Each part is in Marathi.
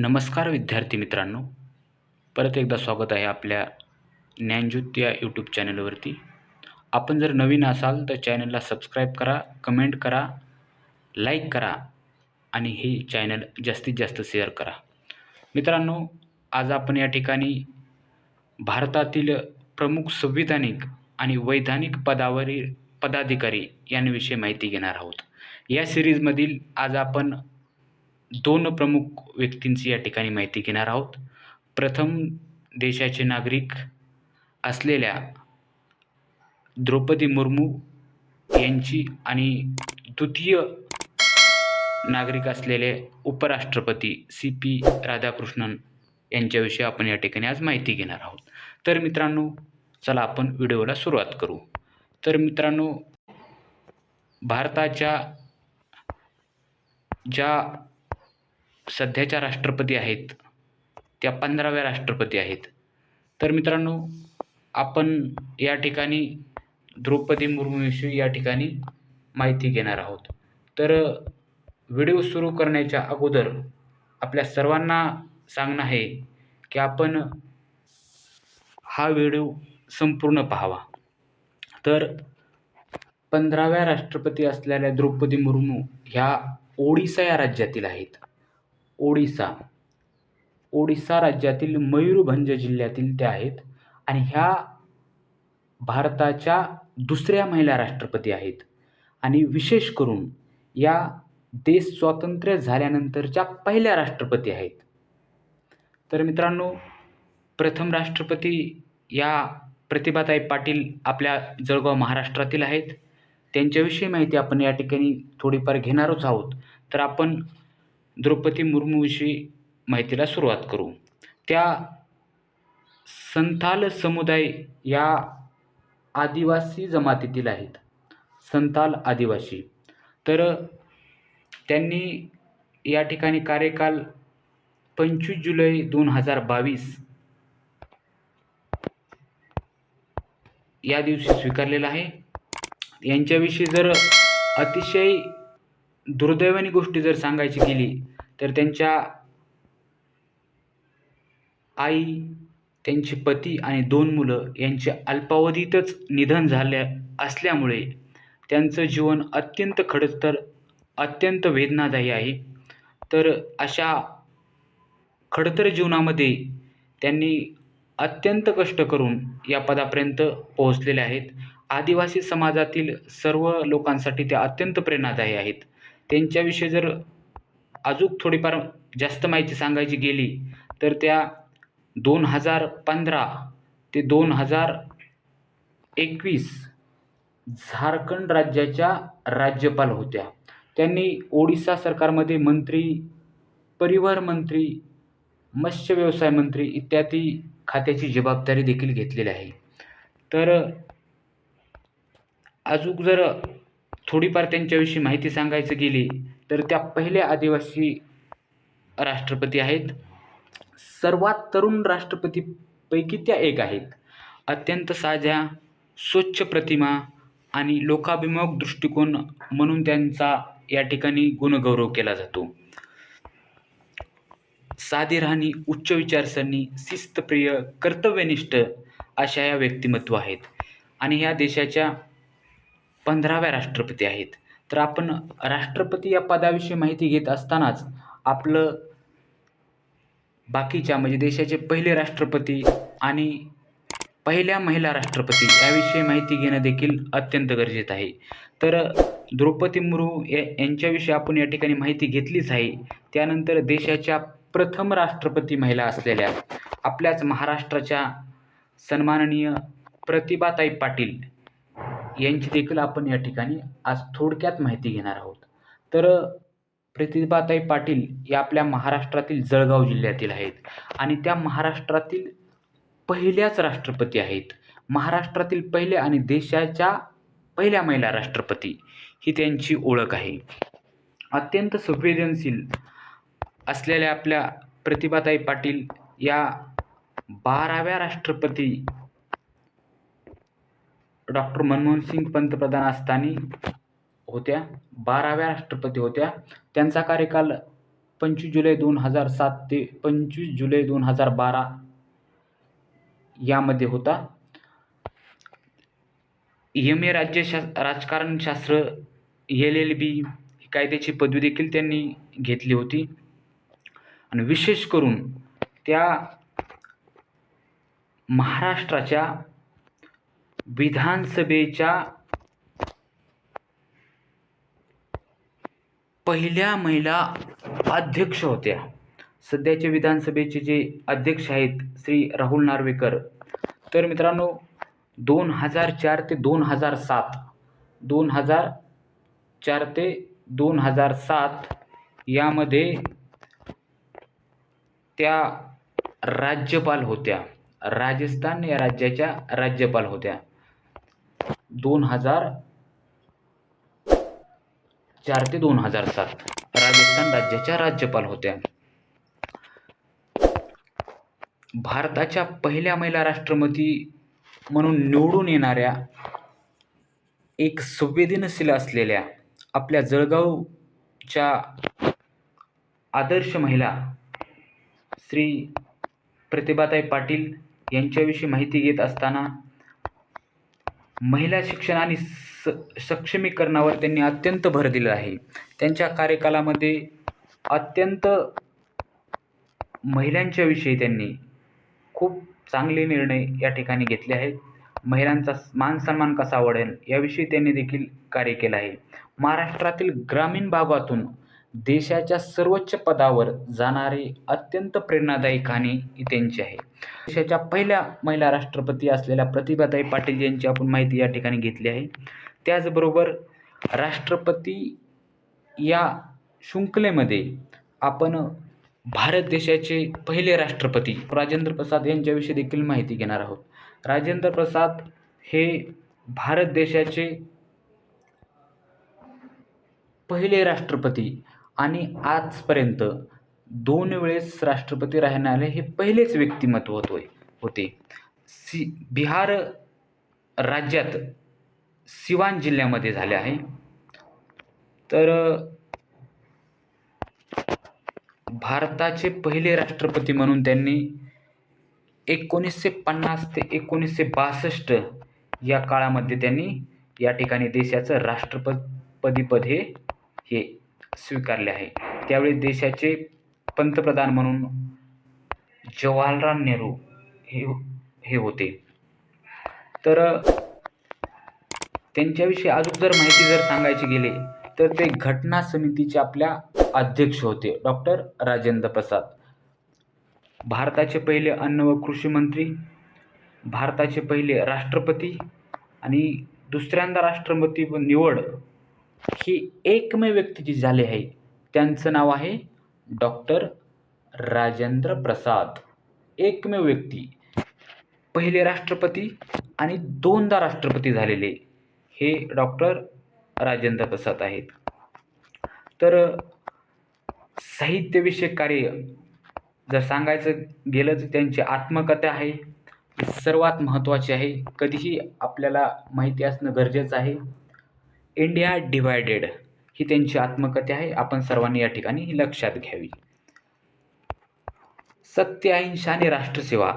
नमस्कार विद्यार्थी मित्रांनो. परत एकदा स्वागत आहे आपल्या ज्ञानज्योत या यूट्यूब चॅनलवरती. आपण जर नवीन असाल तर चॅनलला सबस्क्राईब करा कमेंट करा लाईक करा आणि हे चॅनल जास्तीत जास्त शेअर करा. मित्रांनो आज आपण या ठिकाणी भारतातील प्रमुख संविधानिक आणि वैधानिक पदावरील पदाधिकारी यांविषयी माहिती घेणार आहोत. या सिरीजमधील आज आपण दोन प्रमुख व्यक्तींची या ठिकाणी माहिती घेणार आहोत. प्रथम देशाचे नागरिक असलेल्या द्रौपदी मुर्मू यांची आणि द्वितीय नागरिक असलेले उपराष्ट्रपती सी पी राधाकृष्णन यांच्याविषयी आपण या ठिकाणी आज माहिती घेणार आहोत. तर मित्रांनो चला आपण व्हिडिओला सुरुवात करू. तर मित्रांनो भारताच्या ज्या सध्याच्या राष्ट्रपती आहेत. त्या पंधराव्या राष्ट्रपती आहेत. तर मित्रांनो आपण या ठिकाणी द्रौपदी मुर्मूविषयी या ठिकाणी माहिती घेणार आहोत. तर व्हिडिओ सुरू करण्याच्या अगोदर आपल्या सर्वांना सांगणं आहे की आपण हा व्हिडिओ संपूर्ण पाहावा. तर पंधराव्या राष्ट्रपती असलेल्या द्रौपदी मुर्मू ह्या ओडिसा या राज्यातील आहेत. ओडिसा. ओडिसा राज्यातील मयूरभंज जिल्ह्यातील त्या आहेत आणि ह्या भारताच्या दुसऱ्या महिला राष्ट्रपती आहेत. आणि विशेष करून या देश स्वातंत्र्य झाल्यानंतरच्या पहिल्या राष्ट्रपती आहेत. तर मित्रांनो प्रथम राष्ट्रपती या प्रतिभाताई पाटील आपल्या जळगाव महाराष्ट्रातील आहेत. त्यांच्याविषयी माहिती आपण या ठिकाणी थोडीफार घेणारच आहोत. तर आपण द्रौपदी मुर्मूविषयी माहितीला सुरुवात करू. त्या संथाल समुदाय या आदिवासी जमातीतील आहेत. संथाल आदिवासी. तर त्यांनी या ठिकाणी कार्यकाल पंचवीस जुलै दोन हजार बावीस या दिवशी स्वीकारलेला आहे. यांच्याविषयी जर अतिशय दुर्दैवानी गोष्टी जर सांगायची गेली तर त्यांच्या आई त्यांचे पती आणि दोन मुलं यांचे अल्पावधीतच निधन झाल्या असल्यामुळे त्यांचं जीवन अत्यंत खडतर अत्यंत वेदनादायी आहे. तर अशा खडतर जीवनामध्ये त्यांनी अत्यंत कष्ट करून या पदापर्यंत पोहोचलेले आहेत. आदिवासी समाजातील सर्व लोकांसाठी ते अत्यंत प्रेरणादायी आहेत. त्यांच्याविषयी जर अजून थोडीफार जास्त माहिती सांगायची गेली तर त्या दोन हजार पंधरा ते दोन हजार एकवीस झारखंड राज्याच्या राज्यपाल होत्या. त्यांनी ओडिसा सरकारमध्ये मंत्री परिवहन मंत्री मत्स्य व्यवसाय मंत्री इत्यादी खात्याची जबाबदारी देखील घेतलेली आहे. तर अजून जर थोडीफार त्यांच्याविषयी माहिती सांगायचं गेली तर त्या पहिल्या आदिवासी राष्ट्रपती आहेत. सर्वात तरुण राष्ट्रपतीपैकी त्या एक आहेत. अत्यंत साध्या स्वच्छ प्रतिमा आणि लोकाभिमुख दृष्टिकोन म्हणून त्यांचा या ठिकाणी गुणगौरव केला जातो. साधी राहणी उच्च विचारसरणी शिस्तप्रिय कर्तव्यनिष्ठ अशा या व्यक्तिमत्व आहेत. आणि ह्या देशाच्या पंधराव्या राष्ट्रपती आहेत. तर आपण राष्ट्रपती या पदाविषयी माहिती घेत असतानाच आपलं बाकीच्या म्हणजे देशाचे पहिले राष्ट्रपती आणि पहिल्या महिला राष्ट्रपती याविषयी माहिती घेणं देखील अत्यंत गरजेचं आहे. तर द्रौपदी मुर्मू या यांच्याविषयी आपण या ठिकाणी माहिती घेतलीच आहे. त्यानंतर देशाच्या प्रथम राष्ट्रपती महिला असलेल्या आपल्याच महाराष्ट्राच्या सन्माननीय प्रतिभाताई पाटील यांची देखील आपण या ठिकाणी आज थोडक्यात माहिती घेणार आहोत. तर प्रतिभाताई पाटील या आपल्या महाराष्ट्रातील जळगाव जिल्ह्यातील आहेत आणि त्या महाराष्ट्रातील पहिल्याच राष्ट्रपती आहेत. महाराष्ट्रातील पहिल्या आणि देशाच्या पहिल्या महिला राष्ट्रपती ही त्यांची ओळख आहे. अत्यंत संवेदनशील असलेल्या आपल्या प्रतिभाताई पाटील या बाराव्या राष्ट्रपती डॉक्टर मनमोहन सिंग पंतप्रधान असताना होत्या. बाराव्या राष्ट्रपती होत्या. त्यांचा कार्यकाल पंचवीस जुलै दोन हजार सात ते पंचवीस जुलै दोन हजार बारा यामध्ये होता. एम ए राज्यशा राजकारणशास्त्र एल एल बी ही कायद्याची पदवी देखील त्यांनी घेतली होती. आणि विशेष करून त्या महाराष्ट्राच्या विधानसभेच्या पहिल्या महिला अध्यक्ष होत्या. सध्याचे विधानसभेचे जे अध्यक्ष आहेत श्री राहुल नार्वेकर. तर मित्रांनो दोन हजार चार ते दोन हजार सात दोन हजार चार ते दोन हजार सात यामध्ये त्या राज्यपाल होत्या. राजस्थान या राज्याच्या राज्यपाल होत्या. दोन हजार चार ते दोन हजार सात. राजस्थान राज्याच्या राज्यपाल होत्या. भारताच्या पहिल्या महिला राष्ट्रपती म्हणून निवडून येणाऱ्या एक संवेदनशील असलेल्या आपल्या जळगावच्या आदर्श महिला श्री प्रतिभाताई पाटील यांच्याविषयी माहिती घेत असताना महिला शिक्षण आणि स सक्षमीकरणावर त्यांनी अत्यंत भर दिला आहे. त्यांच्या कार्यकालामध्ये अत्यंत महिलांच्या विषयी त्यांनी खूप चांगले निर्णय या ठिकाणी घेतले आहेत. महिलांचा मान सन्मान कसा वाढेल याविषयी त्यांनी देखील कार्य केलं आहे. महाराष्ट्रातील ग्रामीण भागातून देशाच्या सर्वोच्च पदावर जाणारे अत्यंत प्रेरणादायी कहाणी ही त्यांची आहे. देशाच्या पहिल्या महिला राष्ट्रपती असलेल्या प्रतिभाताई पाटील यांची आपण माहिती या ठिकाणी घेतली आहे. त्याचबरोबर राष्ट्रपती या शृंखलेमध्ये आपण भारत देशाचे पहिले राष्ट्रपती राजेंद्र प्रसाद यांच्याविषयी देखील माहिती घेणार आहोत. राजेंद्र प्रसाद हे भारत देशाचे पहिले राष्ट्रपती आणि आजपर्यंत दोन वेळेस राष्ट्रपती राहणारे हे पहिलेच व्यक्तिमत्व होतोय होते. सी बिहार राज्यात सिवान जिल्ह्यामध्ये झाले आहे. तर भारताचे पहिले राष्ट्रपती म्हणून त्यांनी एकोणीसशे पन्नास ते एकोणीसशे बासष्ट या काळामध्ये त्यांनी या ठिकाणी देशाचं राष्ट्रपतीपद हे हे स्वीकारले आहे. त्यावेळी देशाचे पंतप्रधान म्हणून जवाहरलाल नेहरू हे हे होते. तर त्यांच्याविषयी अजून जर माहिती जर सांगायची गेले तर ते घटना समितीचे आपल्या अध्यक्ष होते. डॉक्टर राजेंद्र प्रसाद. भारताचे पहिले अन्न व कृषी मंत्री भारताचे पहिले राष्ट्रपती आणि दुसऱ्यांदा राष्ट्रपती निवड ही एकमेव व्यक्ती जी झाली आहे त्यांचं नाव आहे डॉक्टर राजेंद्र प्रसाद. एकमेव व्यक्ती. पहिले राष्ट्रपती आणि दोनदा राष्ट्रपती झालेले हे डॉक्टर राजेंद्र प्रसाद आहेत. तर साहित्यविषयक कार्य जर सांगायचं गेलं तर त्यांची आत्मकथा आहे सर्वात महत्त्वाची आहे. कधीही आपल्याला माहिती असणं गरजेचं आहे. इंडिया डिवायडेड ही त्यांची आत्मकथा आहे. आपण सर्वांनी या ठिकाणी ही लक्षात घ्यावी. सत्य अहिंसा आणि राष्ट्रसेवा.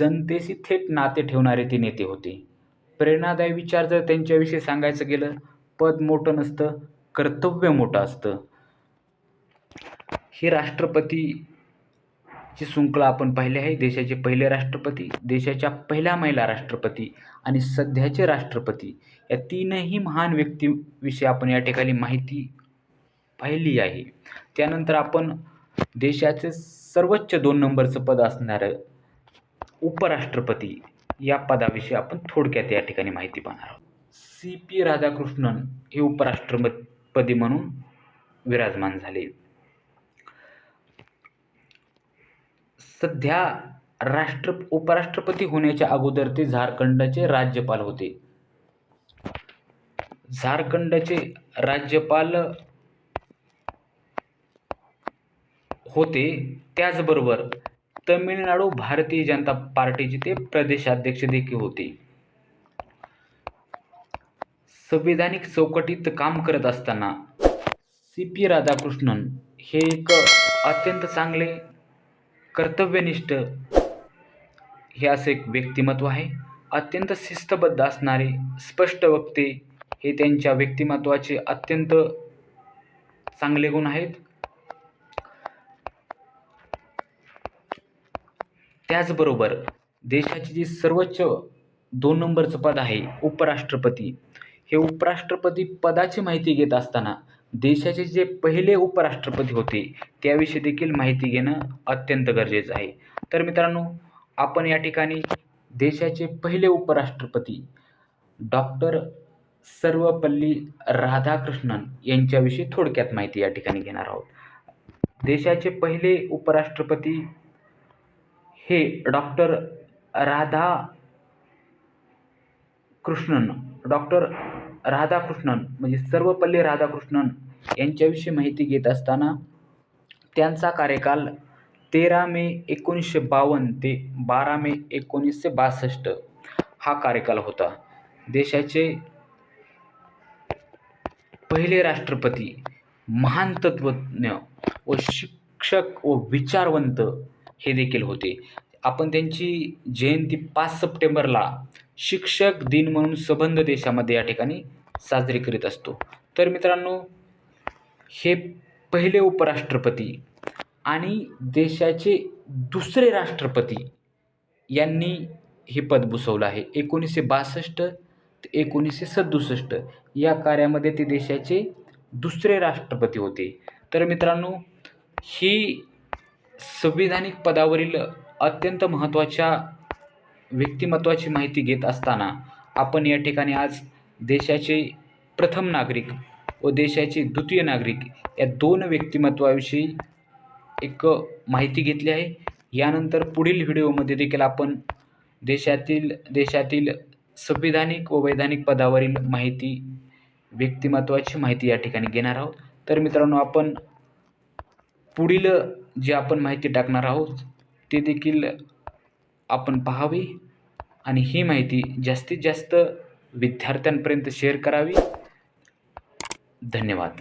जनतेशी थेट नाते ठेवणारे ते नेते होते. प्रेरणादायी विचार जर त्यांच्याविषयी सांगायचं गेलं पद मोठं नसतं कर्तव्य मोठं असतं. हे राष्ट्रपतीची शृंखला आपण पाहिली आहे. देशाचे पहिले राष्ट्रपती देशाच्या पहिल्या महिला राष्ट्रपती आणि सध्याचे राष्ट्रपती या तीनही महान व्यक्तीविषयी आपण या ठिकाणी माहिती पाहिली आहे. त्यानंतर आपण देशाचे सर्वोच्च दोन नंबरचं पद असणारं उपराष्ट्रपती या पदाविषयी आपण थोडक्यात या ठिकाणी माहिती पाहणार आहोत. सी पी राधाकृष्णन हे उपराष्ट्रपती म्हणून विराजमान झाले. सध्या राष्ट्र उपराष्ट्रपती होण्याच्या अगोदर ते झारखंडचे राज्यपाल होते. झारखंडचे राज्यपाल होते. त्याचबरोबर तमिळनाडू भारतीय जनता पार्टीचे ते प्रदेशाध्यक्ष देखील होते. संविधानिक चौकटीत काम करत असताना सी पी राधाकृष्णन हे एक अत्यंत चांगले कर्तव्यनिष्ठ हे असं एक व्यक्तिमत्व आहे. अत्यंत शिस्तबद्ध असणारे स्पष्ट वक्ते हे त्यांच्या व्यक्तिमत्वाचे अत्यंत चांगले गुण आहेत. त्याचबरोबर देशाची जी सर्वोच्च दोन नंबरचं पद आहे उपराष्ट्रपती हे उपराष्ट्रपती पदाची माहिती घेत असताना देशाचे जे पहिले उपराष्ट्रपती होते त्याविषयी देखील माहिती घेणं अत्यंत गरजेचं आहे. तर मित्रांनो आपण या ठिकाणी देशाचे पहिले उपराष्ट्रपती डॉक्टर सर्वपल्ली राधाकृष्णन यांच्याविषयी थोडक्यात माहिती या ठिकाणी घेणार आहोत. देशाचे पहिले उपराष्ट्रपती हे डॉक्टर राधा कृष्णन डॉक्टर राधाकृष्णन म्हणजे सर्वपल्ली राधाकृष्णन यांच्याविषयी माहिती घेत असताना त्यांचा कार्यकाल तेरा मे एकोणीसशे बावन्न ते बारा मे एकोणीसशे बासष्ट हा कार्यकाल होता. देशाचे पहिले राष्ट्रपती महान तत्त्वज्ञ व शिक्षक व विचारवंत हे देखील होते. आपण त्यांची जयंती पाच सप्टेंबरला शिक्षक दिन म्हणून संबंध देशामध्ये या ठिकाणी साजरी करीत असतो. तर मित्रांनो हे पहिले उपराष्ट्रपती आणि देशाचे दुसरे राष्ट्रपती यांनी हे पद भूषवलं आहे. एकोणीसशे बासष्ट ते एकोणीसशे सदुसष्ट या कार्यामध्ये ते देशाचे दुसरे राष्ट्रपती होते. तर मित्रांनो ही संविधानिक पदावरील अत्यंत महत्त्वाच्या व्यक्तिमत्वाची माहिती घेत असताना आपण या ठिकाणी आज देशाचे प्रथम नागरिक व देशाचे द्वितीय नागरिक या दोन व्यक्तिमत्वाविषयी एक माहिती घेतली आहे. यानंतर पुढील व्हिडिओमध्ये देखील आपण देशातील देशातील संविधानिक व वैधानिक पदावरील माहिती व्यक्तिमत्वाची माहिती या ठिकाणी घेणार आहोत. तर मित्रांनो आपण पुढील जे आपण माहिती टाकणार आहोत ते देखील आपण पाहावी आणि ही माहिती जास्तीत जास्त विद्यार्थ्यांपर्यंत शेअर करावी. धन्यवाद.